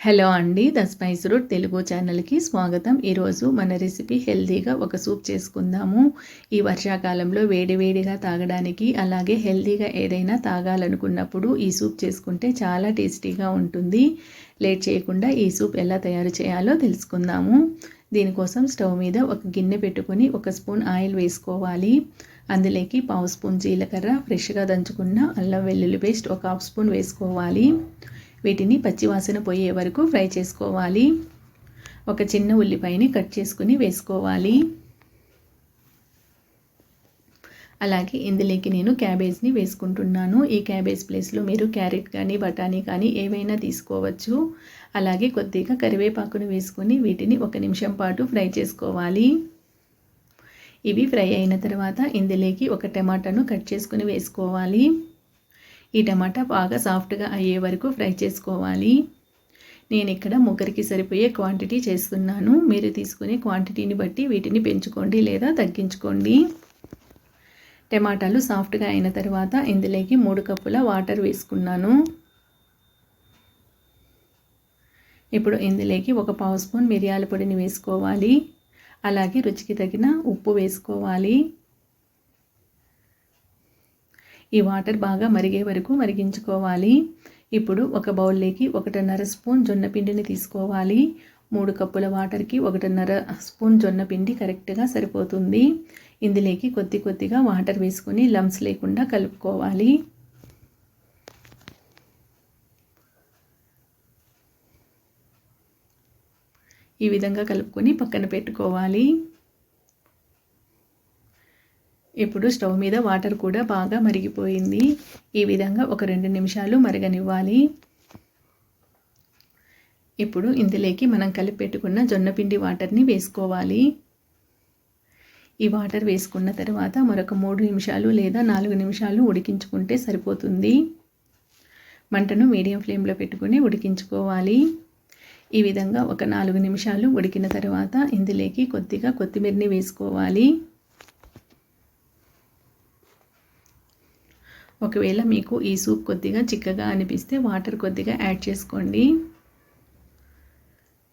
Hello అండి the spice route Telugu ఛానల్కి స్వాగతం. ఈరోజు మన రెసిపీ హెల్తీగా ఒక సూప్ చేసుకుందాము. ఈ వర్షాకాలంలో వేడివేడిగా తాగడానికి అలాగే హెల్తీగా ఏదైనా తాగాలనుకున్నప్పుడు ఈ సూప్ చేసుకుంటే చాలా టేస్టీగా ఉంటుంది. లేట్ చేయకుండా ఈ సూప్ ఎలా తయారు చేయాలో తెలుసుకుందాము. దీనికోసం స్టవ్ మీద ఒక గిన్నె పెట్టుకొని ఒక స్పూన్ ఆయిల్ వేసుకోవాలి. అందులోకి పావు స్పూన్ జీలకర్ర ఫ్రెష్గా దంచుకున్న అల్లం వెల్లుల్లి పేస్ట్ ఒక హాఫ్ స్పూన్ వేసుకోవాలి. వీటిని పచ్చివాసన పోయే వరకు ఫ్రై చేసుకోవాలి. ఒక చిన్న ఉల్లిపాయని కట్ చేసుకుని వేసుకోవాలి. అలాగే ఇందులోకి నేను క్యాబేజ్ని వేసుకుంటున్నాను. ఈ క్యాబేజ్ ప్లేస్లో మీరు క్యారెట్ కానీ బఠానీ కానీ ఏవైనా తీసుకోవచ్చు. అలాగే కొద్దిగా కరివేపాకును వేసుకొని వీటిని ఒక నిమిషం పాటు ఫ్రై చేసుకోవాలి. ఇవి ఫ్రై అయిన తర్వాత ఇందులోకి ఒక టమాటాను కట్ చేసుకుని వేసుకోవాలి. ఈ టమాటా బాగా సాఫ్ట్గా అయ్యే వరకు ఫ్రై చేసుకోవాలి. నేను ఇక్కడ ముగ్గురికి సరిపోయే క్వాంటిటీ చేస్తున్నాను. మీరు తీసుకునే క్వాంటిటీని బట్టి వీటిని పెంచుకోండి లేదా తగ్గించుకోండి. టమాటాలు సాఫ్ట్గా అయిన తర్వాత ఇందులోకి మూడు కప్పుల వాటర్ వేసుకున్నాను. ఇప్పుడు ఇందులోకి ఒక పావు స్పూన్ మిరియాల పొడిని వేసుకోవాలి. అలాగే రుచికి తగిన ఉప్పు వేసుకోవాలి. ఈ వాటర్ బాగా మరిగే వరకు మరిగించుకోవాలి. ఇప్పుడు ఒక బౌల్లోకి ఒకటిన్నర స్పూన్ జొన్న పిండిని తీసుకోవాలి. మూడు కప్పుల వాటర్కి ఒకటిన్నర స్పూన్ జొన్న పిండి కరెక్ట్గా సరిపోతుంది. ఇందులోకి కొద్ది కొద్దిగా వాటర్ వేసుకొని లమ్స్ లేకుండా కలుపుకోవాలి. ఈ విధంగా కలుపుకొని పక్కన పెట్టుకోవాలి. ఇప్పుడు స్టవ్ మీద వాటర్ కూడా బాగా మరిగిపోయింది. ఈ విధంగా ఒక రెండు నిమిషాలు మరగనివ్వాలి. ఇప్పుడు ఇందులోకి మనం కలిపి పెట్టుకున్న జొన్నపిండి వాటర్ని వేసుకోవాలి. ఈ వాటర్ వేసుకున్న తర్వాత మరొక మూడు నిమిషాలు లేదా నాలుగు నిమిషాలు ఉడికించుకుంటే సరిపోతుంది. మంటను మీడియం ఫ్లేమ్లో పెట్టుకుని ఉడికించుకోవాలి. ఈ విధంగా ఒక నాలుగు నిమిషాలు ఉడికిన తర్వాత ఇందులోకి కొద్దిగా కొత్తిమీరని వేసుకోవాలి. ఒకవేళ మీకు ఈ సూప్ కొద్దిగా చిక్కగా అనిపిస్తే వాటర్ కొద్దిగా యాడ్ చేసుకోండి.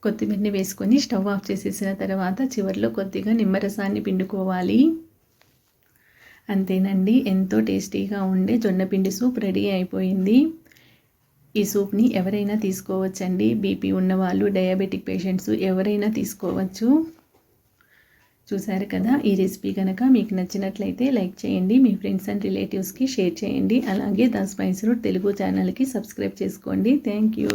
కొత్తిమీరని వేసుకొని స్టవ్ ఆఫ్ చేసేసిన తర్వాత చివరిలో కొద్దిగా నిమ్మరసాన్ని పిండుకోవాలి. అంతేనండి ఎంతో టేస్టీగా ఉండే జొన్నపిండి సూప్ రెడీ అయిపోయింది. ఈ సూప్ని ఎవరైనా తీసుకోవచ్చండి. బీపీ ఉన్నవాళ్ళు డయాబెటిక్ పేషెంట్స్ ఎవరైనా తీసుకోవచ్చు. చూసారు కదా? ఈ రెసిపీ కనుక మీకు నచ్చినట్లయితే లైక్ చేయండి మీ ఫ్రెండ్స్ అండ్ రిలేటివ్స్కి షేర్ చేయండి. అలాగే ద స్పైస్ రూట్ తెలుగు ఛానల్కి సబ్స్క్రైబ్ చేసుకోండి. Thank you